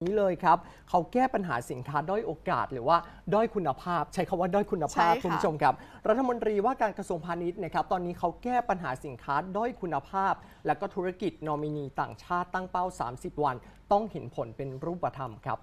นี้เลยครับเขาแก้ปัญหาสินค้าด้อยโอกาส หรือว่าด้อยคุณภาพ ใช้คำว่าด้อยคุณภาพใช่ค่ะคุณผู้ชมครับ รัฐมนตรีว่าการกระทรวงพาณิชย์นะครับตอนนี้เขาแก้ปัญหาสินค้าด้อยคุณภาพ และก็ธุรกิจนอมินีต่างชาติตั้งเป้า 30 วัน ต้องเห็นผลเป็นรูปธรรมครับ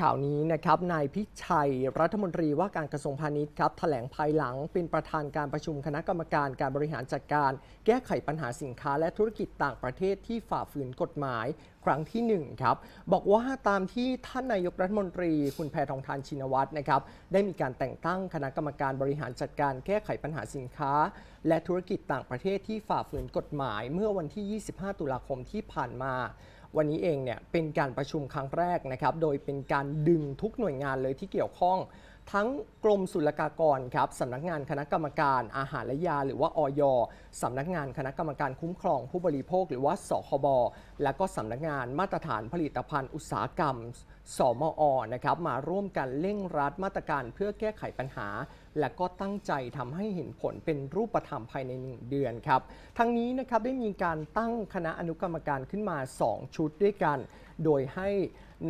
ข่าวนี้นะครับนายพิชัยรัฐมนตรีว่าการกระทรวงพาณิชย์ครับแถลงภายหลังเป็นประธานการประชุมคณะกรรมการการบริหารจัดการ แก้ไขปัญหาสินค้าและธุรกิจต่างประเทศที่ฝ่าฝืนกฎหมาย ครั้งที่1ครับบอกว่าตามที่ท่านนายกรัฐมนตรี คุณแพทองทานชินวัตรนะครับได้มีการแต่งตั้งคณะกรรมการบริหารจัดการแก้ไขปัญหาสินค้า และธุรกิจต่างประเทศที่ฝ่าฝืนกฎหมาย เมื่อวันที่ 25 ตุลาคมที่ผ่านมา วันนี้เองเนี่ยเป็นการประชุมครั้งแรกนะครับ โดยเป็นการดึงทุกหน่วยงานเลยที่เกี่ยวข้อง ทั้งกรมศุลกากรครับสำนักงานคณะกรรมการอาหารและยา หรือว่าออยสำนักงานคณะกรรมการคุ้มครองผู้บริโภค หรือว่าสคบและก็สำนักงานมาตรฐานผลิตภัณฑ์อุตสาหกรรม สมอนะครับมาร่วมกันเร่งรัดมาตรการเพื่อแก้ไขปัญหา และก็ตั้งใจทำให้เห็นผลเป็นรูปธรรมภายใน 1 เดือนครับทั้งนี้นะครับได้มีการตั้งคณะอนุกรรมการขึ้นมา 2 ชุดด้วยกัน โดยให้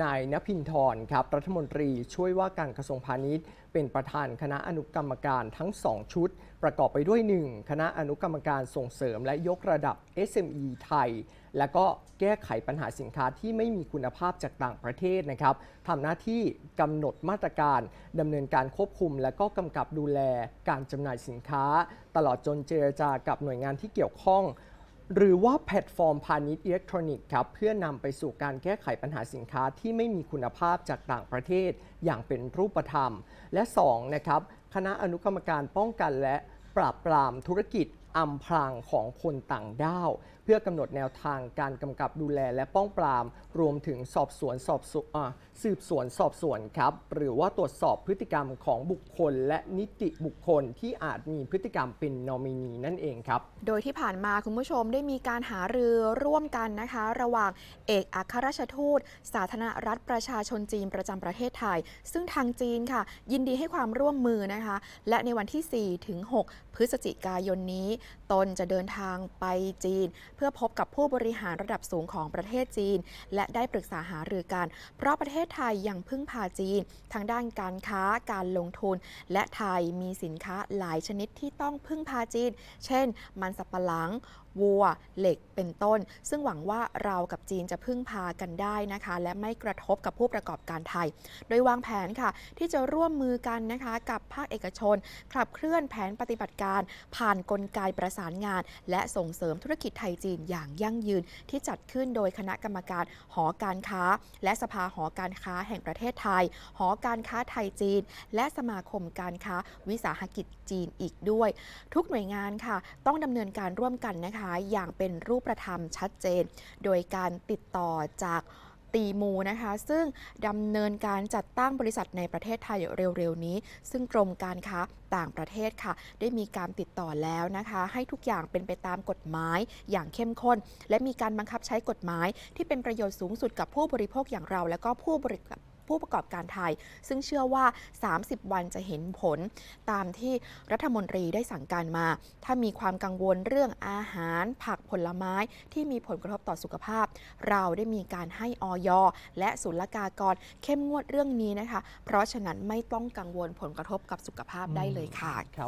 นายนภินทร์ครับรัฐมนตรีช่วยว่าการกระทรวงพาณิชย์ เป็นประธานคณะอนุกรรมการทั้ง 2 ชุด ประกอบไปด้วย 1 คณะอนุกรรมการส่งเสริมและยกระดับ SME ไทย และก็แก้ไขปัญหาสินค้าที่ไม่มีคุณภาพจากต่างประเทศนะครับทำหน้าที่กำหนดมาตรการดำเนินการควบคุม และก็กำกับดูแลการจำหน่ายสินค้า ตลอดจนเจรจากับหน่วยงานที่เกี่ยวข้อง หรือว่าแพลตฟอร์มพาณิชย์อิเล็กทรอนิกส์ครับเพื่อนำไปสู่การแก้ไขปัญหาสินค้าที่ไม่มีคุณภาพจากต่างประเทศ อย่างเป็นรูปธรรม และ2นะครับคณะอนุกรรมการป้องกันและปราบปรามธุรกิจ อำพรางของคนต่างด้าว เพื่อกำหนดแนวทางการกำกับดูแลและป้องปราม รวมถึงสอบสวนสอบสวนสืบสวนสอบสวนครับ หรือว่าตรวจสอบพฤติกรรมของบุคคล และนิติบุคคลที่อาจมีพฤติกรรมเป็นนอมินีนั่นเองครับ โดยที่ผ่านมาคุณผู้ชมได้มีการหารือร่วมกันนะคะ ระหว่างเอกอัครราชทูต สาธารณรัฐประชาชนจีนประจำประเทศไทย ซึ่งทางจีนค่ะ ยินดีให้ความร่วมมือนะคะ และในวันที่ 4 ถึง 6 พฤศจิกายนนี้ตนจะเดินทางไปจีน เพื่อพบกับผู้บริหารระดับสูงของประเทศจีน และได้ปรึกษาหารือกัน เพราะประเทศไทยยังพึ่งพาจีน ทางด้านการค้าการลงทุน และไทยมีสินค้าหลายชนิดที่ต้องพึ่งพาจีน เช่น มันสับปะหลังวัว เหล็ก เป็นต้น ซึ่งหวังว่าเรากับจีนจะพึ่งพากันได้นะคะ และไม่กระทบกับผู้ประกอบการไทย โดยวางแผนค่ะ ที่จะร่วมมือกันนะคะ กับภาคเอกชน ขับเคลื่อนแผนปฏิบัติการ ผ่านนกลไกประสานงาน และส่งเสริมธุรกิจไทยจีนอย่างยั่งยืนที่จัดขึ้นโดยคณะกรรมการหอการค้า และสภาหอการค้าแห่งประเทศไทย หอการค้าไทยจีน และสมาคมการค้าวิสาหกิจจีนอีกด้วย ทุกหน่วยงานค่ะ ต้องดำเนินการร่วมกันนะคะ อย่างเป็นรูปธรรมชัดเจน โดยการติดต่อจาก ตีมูนะคะ ซึ่งดำเนินการจัดตั้งบริษัทในประเทศไทยเร็วๆนี้ ซึ่งกรมการค้าต่างประเทศค่ะ ได้มีการติดต่อแล้วนะคะ ให้ทุกอย่างเป็นไปตามกฎหมายอย่างเข้มข้น และมีการบังคับใช้กฎหมายที่เป็นประโยชน์สูงสุดกับผู้บริโภคอย่างเรา และก็ผู้บริ ผู้ประกอบการไทย ซึ่งเชื่อว่า 30 วันจะเห็นผลตามที่รัฐมนตรีได้สั่งการมา ถ้ามีความกังวลเรื่องอาหาร ผักผลไม้ที่มีผลกระทบต่อสุขภาพ เราได้มีการให้ออยและศุลกากรเข้มงวดเรื่องนี้นะคะ เพราะฉะนั้นไม่ต้องกังวลผลกระทบกับสุขภาพได้เลยค่ะ